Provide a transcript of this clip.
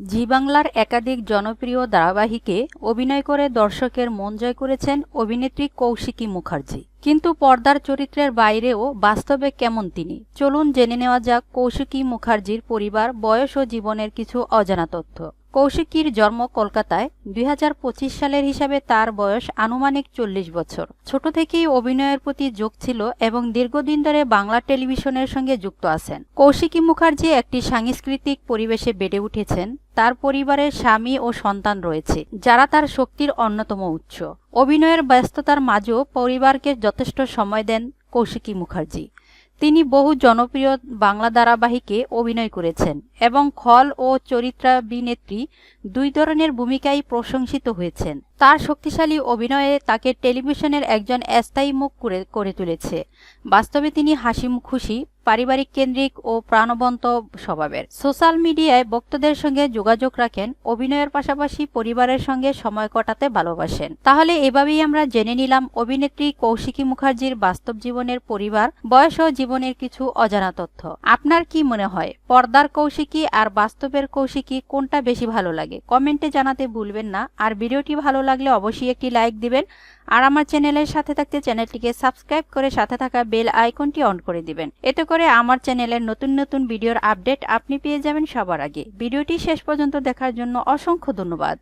জি বাংলার একাধিক জনপ্রিয় ধারাবাহিকে অভিনয় করে দর্শকের মন জয় করেছেন অভিনেত্রী কৌশিকী মুখার্জি। কিন্তু পর্দার চরিত্রের বাইরেও বাস্তবে কেমন তিনি? চলুন জেনে নেওয়া যাক কৌশিকী মুখার্জির পরিবার, বয়স ও জীবনের কিছু অজানা তথ্য। কৌশিকীর জন্ম কলকাতায় দুই হাজার পঁচিশ সালের হিসাবে তার বয়স আনুমানিক চল্লিশ বছর। ছোট থেকেই অভিনয়ের প্রতি যোগ ছিল এবং দীর্ঘদিন ধরে বাংলা টেলিভিশনের সঙ্গে যুক্ত আছেন। কৌশিকী মুখার্জি একটি সাংস্কৃতিক পরিবেশে বেড়ে উঠেছেন। তার পরিবারের স্বামী ও সন্তান রয়েছে, যারা তার শক্তির অন্যতম উৎস। অভিনয়ের ব্যস্ততার মাঝেও পরিবারকে যথেষ্ট সময় দেন কৌশিকী মুখার্জি। তিনি বহু জনপ্রিয় বাংলা ধারাবাহিকে অভিনয় করেছেন এবং খল ও চরিত্রাভিনেত্রী দুই ধরনের ভূমিকায় প্রশংসিত হয়েছেন। তার শক্তিশালী অভিনয়ে তাকে টেলিভিশনের একজন স্থায়ী মুখ করে তুলেছে। বাস্তবে তিনি হাসি খুশি পারিবারিক, কেন্দ্রিক ও প্রাণবন্ত স্বভাবের। সোশ্যাল মিডিয়ায় ভক্তদের সঙ্গে যোগাযোগ রাখেন, অভিনয়ের পাশাপাশি পরিবারের সঙ্গে সময় কাটাতে ভালোবাসেন। তাহলে এভাবেই আমরা জেনে নিলাম অভিনেত্রী কৌশিকী মুখার্জির বাস্তব জীবনের পরিবার, বয়স ও জীবনের কিছু অজানা তথ্য। আপনার কি মনে হয়, পর্দার কৌশিকী আর বাস্তবের কৌশিকী কোনটা বেশি ভালো লাগে? কমেন্টে জানাতে ভুলবেন না। আর ভিডিওটি ভালো লাগলে অবশ্যই একটি লাইক দিবেন। আর আমার চ্যানেলের সাথে থাকতে চ্যানেলটিকে সাবস্ক্রাইব করে সাথে থাকা বেল আইকনটি অন করে দিবেন। এতে করে আমার চ্যানেলের নতুন নতুন ভিডিওর আপডেট আপনি পেয়ে যাবেন সবার আগে। ভিডিওটি শেষ পর্যন্ত দেখার জন্য অসংখ্য ধন্যবাদ।